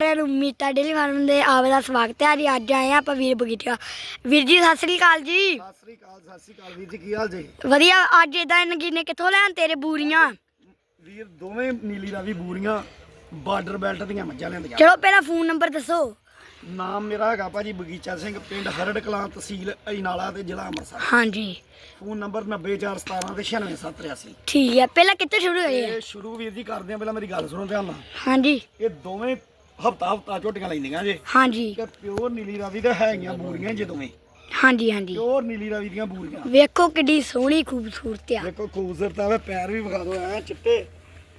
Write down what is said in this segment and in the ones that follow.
ਨੂੰ ਮੀਤਾ daily farm ਦੇ ਆਵੇ ਦਾ ਸਵਾਗਤ ਹੈ। ਜੀ ਅੱਜ ਆਏ ਆ ਆਪਾਂ ਵੀਰ ਬਗੀਚਾ। ਵੀਰ ਜੀ ਸਤਿ ਸ੍ਰੀ ਅਕਾਲ ਜੀ। ਸਤਿ ਸ੍ਰੀ ਅਕਾਲ ਸਤਿ ਸ੍ਰੀ ਅਕਾਲ ਵੀਰ ਜੀ ਕੀ ਹਾਲ ਜੀ? ਵਧੀਆ ਅੱਜ ਇਦਾਂ ਨਗੀਨੇ ਕਿੱਥੋਂ ਲੈਣ ਤੇਰੇ ਬੂਰੀਆਂ? ਵੀਰ ਦੋਵੇਂ ਨੀਲੀ ਰਾਵੀ ਬੂਰੀਆਂ ਬਾਰਡਰ ਬੈਲਟ ਦੀਆਂ ਮੱਝਾਂ ਲੈਂਦੀਆਂ ਚਲੋ ਪਹਿਲਾਂ ਫੋਨ ਨੰਬਰ ਦੱਸੋ। ਨਾਮ ਮੇਰਾ ਹੈਗਾ ਭਾਜੀ ਬਗੀਚਾ ਸਿੰਘ ਪਿੰਡ ਹਰੜ ਕਲਾਂ ਤਹਿਸੀਲ ਅਜਨਾਲਾ ਤੇ ਜ਼ਿਲ੍ਹਾ ਅੰਮ੍ਰਿਤਸਰ। ਹਾਂਜੀ। ਫੋਨ ਨੰਬਰ 90417 ਤੇ 96783 ਠੀਕ ਹੈ ਪਹਿਲਾਂ ਕਿੱਥੋਂ ਸ਼ੁਰੂ ਹੋਏ ਆ? ਇਹ ਸ਼ੁਰੂ ਵੀਰ ਜੀ ਕਰਦੇ ਆ ਪਹਿਲਾਂ ਮੇਰੀ ਗੱਲ ਸੁਣੋ ਧਿਆਨ ਨਾਲ। ਹਾਂਜੀ। ਇਹ ਦੋਵੇਂ ਹਫਤਾ ਹਫਤਾ ਝੋਟੀਆਂ ਲੈਂਦੀਆਂ ਜੇ। ਹਾਂਜੀ। ਤੇ ਪਿਓਰ ਨੀਲੀ ਰਾਵੀ ਤੇ ਹੈਗੀਆਂ ਬੂਰੀਆਂ ਜੇ ਦੋਵੇਂ। ਹਾਂਜੀ ਹਾਂਜੀ। ਪਿਓਰ ਨੀਲੀ ਰਾਵੀ ਦੀਆਂ ਬੂਰੀਆਂ। ਵੇਖੋ ਕਿੱਡੀ ਸੋਹਣੀ ਖੂਬਸੂਰਤ ਆ। ਦੇਖੋ ਖੂਬਸੂਰਤ ਆ ਵੇ ਪੈਰ ਵੀ ਵਿਖਾ ਦਿਓ ਐ ਚਿੱਟੇ।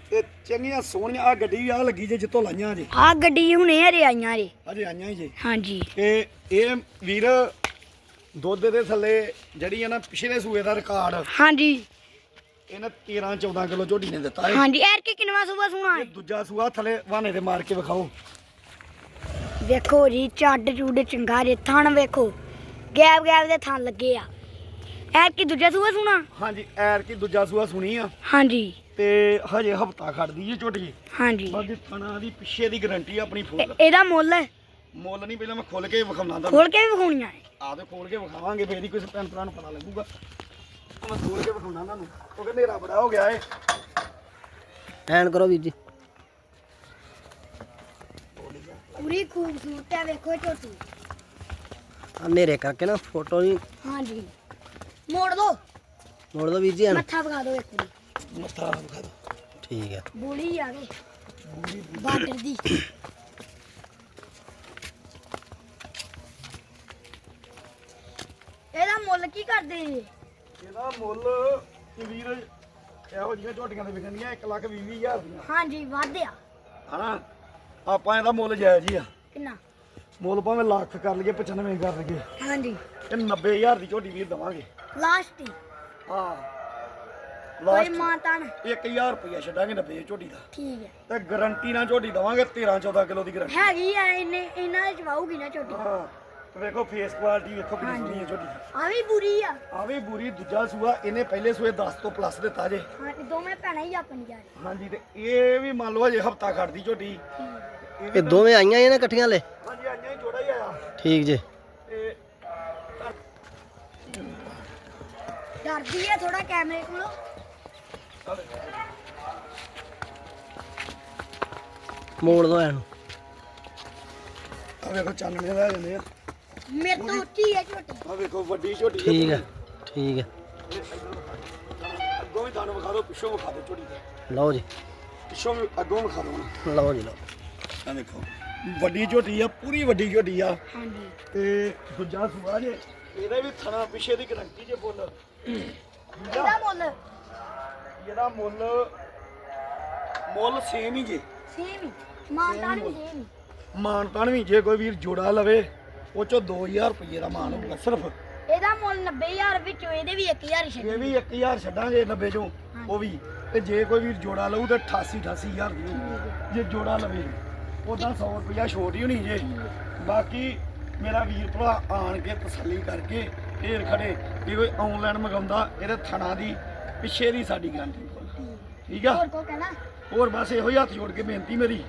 ਤੇ ਚੰਗੀਆਂ ਸੋਹਣੀਆਂ ਆ ਗੱਡੀ ਆ ਲੱਗੀ ਜੇ ਜਿੱਤੋਂ ਲਾਈਆਂ ਜੇ। ਆ ਗੱਡੀ ਹੁਣੇ ਹਰੇ ਆਈਆਂ ਰੇ ਅਜੇ ਆਈਆਂ ਜੇ। ਹਾਂਜੀ। ਤੇ ਇਹ ਵੀਰ ਦੁੱਧ ਦੇ ਥੱਲੇ ਜਿਹੜੀ ਆ ਨਾ ਪਿਛਲੇ ਸੂਏ ਦਾ ਰਿਕਾਰਡ ਹਾਂਜੀ। ਇਹਨੇ 13 14 ਕਿਲੋ ਝੋਟੀ ਨੇ ਦਿੱਤਾ ਹੈ ਹਾਂਜੀ ਐਰ ਕੀ ਕਿੰਨਵਾ ਸੂਬਾ ਸੁਣਾ ਇਹ ਦੂਜਾ ਸੂਆ ਥੱਲੇ ਵਾਹਨੇ ਤੇ ਮਾਰ ਕੇ ਵਿਖਾਓ। ਵੇਖੋ ਜੀ ਚੱਡ ਚੂਡ ਚੰਗਾ ਰੇ ਥਣ ਵੇਖੋ। ਗੈਬ ਗੈਬ ਦੇ ਥਣ ਲੱਗੇ ਆ। ਐਰ ਕੀ ਦੂਜਾ ਸੂਬਾ ਸੁਣਾ? ਹਾਂਜੀ ਐਰ ਕੀ ਦੂਜਾ ਸੂਆ ਸੁਣੀ ਆ। ਹਾਂਜੀ। ਤੇ ਹਜੇ ਹਫਤਾ ਖੜਦੀ ਜੀ ਝੋਟੀ। ਹਾਂਜੀ। ਬਾਕੀ ਥਣਾ ਦੀ ਪਿੱਛੇ ਦੀ ਗਾਰੰਟੀ ਆਪਣੀ ਫੁੱਲ। ਇਹ- ਇਹਦਾ ਮੁੱਲ? ਮੁੱਲ ਨਹੀਂ ਪਹਿਲਾਂ ਮੈਂ ਖੁੱਲ ਕੇ ਵਿਖਾਉਣਾ ਤੁਹਾਨੂੰ। ਖੋਲ ਕੇ ਵੀ ਵਿਖਾਉਣੀਆਂ ਹੈ ਆ ਤੇ ਖੋਲ ਕੇ ਵਿਖਾਵਾਂਗੇ ਫੇਰ ਹੀ ਕਿਸੇ ਭੈਣ ਭਰਾ ਨੂੰ ਪਤਾ ਲੱਗੂਗਾ। ਮੈਂ ਖੋਲ ਕੇ ਵਿਖਾਉਣਾ ਤੁਹਾਨੂੰ ਕਿਉਂਕਿ ਹਨੇਰਾ ਬੜਾ ਹੋ ਗਿਆ ਏ। ਐਨ ਕਰੋ ਵੀਰ ਜੀ ਪੂਰੀ ਖੂਬਸੂਰਤ ਹੈ ਵੇਖੋ ਝੋਟੀ ਕਰਕੇ ਨਾ ਫੋਟੋ ਨਹੀਂ। ਹਾਂਜੀ। ਮੋੜ ਦੋ। ਮੋੜ ਦੋ ਵੀਰ ਜੀ ਮੱਥਾ ਵਿਖਾ ਦਿਓ ਇੱਕ ਵਾਰੀ। ਮੱਥਾ ਵਿਖਾ ਦਿਓ ਠੀਕ ਹੈ ਬੋਲੀ ਆ ਗਈ ਬਾਰਡਰ ਦੀ। ਇਹਦਾ ਮੁੱਲ ਕੀ ਕਰਦੇ ਜੀ? ਇਹਦਾ ਮੁੱਲ ਕਿ ਵੀਰ ਇਹੋ ਜਿਹੀਆਂ ਝੋਟੀਆਂ ਦੇ ਵਿਕਣੀਆਂ 1 ਲੱਖ ਵੀਹ ਵੀਹ ਹਜ਼ਾਰ ਦੀਆਂ। ਹਾਂਜੀ ਵਾਧਿਆ ਹਨਾ? ਆਪਾਂ ਇਹਦਾ ਮੁੱਲ ਜਾਇਜ਼ ਹੀ ਆ। ਕਿੰਨਾ? ਮੁੱਲ ਭਾਵੇਂ ਲੱਖ ਕਰ ਲਈਏ 95 ਕਰ ਲਈਏ। ਹਾਂਜੀ। ਇਹ 90000 ਦੀ ਝੋਟੀ ਵੀਰ ਦਵਾਂਗੇ। ਲਾਸਟ ਹੀ। ਹਾਂ। ਕੋਈ ਲਾਸਟ ਮਾਤਨ 1000 ਰੁਪਇਆ ਛੱਡਾਂਗੇ 90 ਦੀ ਝੋਟੀ ਦਾ। ਠੀਕ ਹੈ। ਤੇ ਗਾਰੰਟੀ ਨਾਲ ਝੋਟੀ ਦਵਾਂਗੇ 13 14 ਕਿਲੋ ਦੀ ਗਾਰੰਟੀ ਹੈਗੀ ਆ ਇਹਨੇ ਇਹਨਾਂ ਦੇ ਚਵਾਉਗੀ ਨਾ ਝੋਟੀ। ਹਾਂ। ਤੇ ਵੇਖੋ ਫੇਸ ਕੁਆਲਿਟੀ ਵੇਖੋ ਕਿੰਨੀ ਸੋਹਣੀ ਹੈ ਝੋਟੀ। ਦੀ ਆ ਵੀ ਬੁਰੀ ਆ। ਆ ਵੀ ਬੁਰੀ ਦੂਜਾ ਸੂਆ ਇਹਨੇ ਪਹਿਲੇ ਸੂਏ 10 ਤੋਂ ਪਲੱਸ ਦਿੱਤਾ ਜੇ। ਹਾਂ ਦੋਵੇਂ ਭੈਣਾਂ ਹੀ ਆਪਣੀ ਰਹੀ ਹਾਂਜੀ ਤੇ ਇਹ ਵੀ ਮੰਨ ਲਓ ਹਜੇ ਹਫਤਾ ਖੜਦੀ ਝੋਟੀ। ਇਹ ਦੋਵੇਂ ਆਈਆਂ ਇਹ ਨਾ ਇਕੱਠੀਆਂ ਲੈ ਹਾਂਜੀ ਆਈਆਂ ਹੀ ਜੋੜਾ ਹੀ ਆਇਆ। ਠੀਕ ਜੇ। ਡਰਦੀ ਹੈ ਥੋੜਾ ਕੈਮਰੇ ਕੋਲੋਂ। ਮੋੜ ਦੋ ਐਨ ਆ ਵੇਖੋ ਚਾਨਣੇ ਦਾ ਜਾਂਦੇ ਆ। ਮੇਰੇ ਤੋਂ ਉੱਚੀ ਹੈ ਝੋਟੀ। ਆ ਵੇਖੋ ਵੱਡੀ ਝੋਟੀ ਠੀਕ ਹੈ ਠੀਕ ਹੈ ਅੱਗੋਂ ਵੀ ਤੁਹਾਨੂੰ ਵਿਖਾ ਦਿਓ ਪਿੱਛੋਂ ਵਿਖਾ ਦਿਓ ਝੋਟੀ ਦੇ ਲਓ ਜੀ। ਪਿੱਛੋਂ ਵੀ ਅੱਗੋਂ ਵਿਖਾ ਦਿਓ। ਲਓ ਜੀ ਲਓ। ਆ ਵੱਡੀ ਝੋਟੀ ਆ ਪੂਰੀ ਵੱਡੀ ਝੋਟੀ ਆ। ਹਾਂਜੀ। ਤੇ ਦੂਜਾ ਸੂਆ ਜੇ ਇਹਦੇ ਵੀ ਥਣਾ ਪਿੱਛੇ ਦੀ ਗਰੰਟੀ ਜੇ ਬੋਲ ਇਹਦਾ ਮੁੱਲ? ਇਹਦਾ ਮੁੱਲ ਮੁੱਲ ਸੇਮ ਹੀ ਜੇ। ਸੇਮ ਹੀ? ਮਾਨਦਾਨ ਵੀ ਸੇਮ ਮਾਨਤਾਨ ਵੀ ਜੇ ਕੋਈ ਵੀਰ ਜੋੜਾ ਲਵੇ ਉਹ ਚੋਂ 2000 ਰੁਪਏ ਦਾ ਮਾਨ ਹੋਊਗਾ ਸਿਰਫ। ਇਹਦਾ ਮੁੱਲ 90000 ਵਿੱਚੋਂ ਇਹਦੇ ਵੀ 1000 ਹੀ ਛੱਡ ਇਹ ਵੀ 1000 ਛੱਡਾਂਗੇ 90 ਚੋਂ ਉਹ ਵੀ। ਤੇ ਜੇ ਕੋਈ ਵੀਰ ਜੋੜਾ ਲਊ ਤੇ 88 88000 ਦੀ ਹੋਊ। ਜੇ ਜੋੜਾ ਲਵੇ। ਉਹਦਾ 100 ਰੁਪਇਆ ਛੋਟ ਹੀ ਹੋਣੀ ਜੇ। ਬਾਕੀ ਮੇਰਾ ਵੀਰ ਭਰਾ ਆਣ ਕੇ ਤਸੱਲੀ ਕਰਕੇ ਫੇਰ ਖੜੇ ਵੀ ਕੋਈ ਆਨਲਾਈਨ ਮੰਗਾਉਂਦਾ ਇਹਦੇ ਥਣਾ ਦੀ ਪਿੱਛੇ ਦੀ ਸਾਡੀ ਗਾਰੰਟੀ ਠੀਕ ਆ? ਹੋਰ ਕੋ ਕਹਿਣਾ? ਹੋਰ ਬਸ ਇਹੋ ਹੀ ਹੱਥ ਜੋੜ ਕੇ ਬੇਨਤੀ ਮੇਰੀ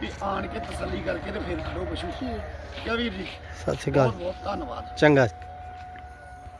ਵੀ ਆਣ ਕੇ ਤਸੱਲੀ ਕਰਕੇ ਤੇ ਫੇਰ ਖੜੋ ਪਸ਼ੂ। ਠੀਕ। ਕਿਆ ਵੀਰ ਜੀ? ਸਤਿ ਸ਼੍ਰੀ ਬਹੁਤ ਅਕਾਲ। ਬਹੁਤ ਧੰਨਵਾਦ। ਚੰਗਾ।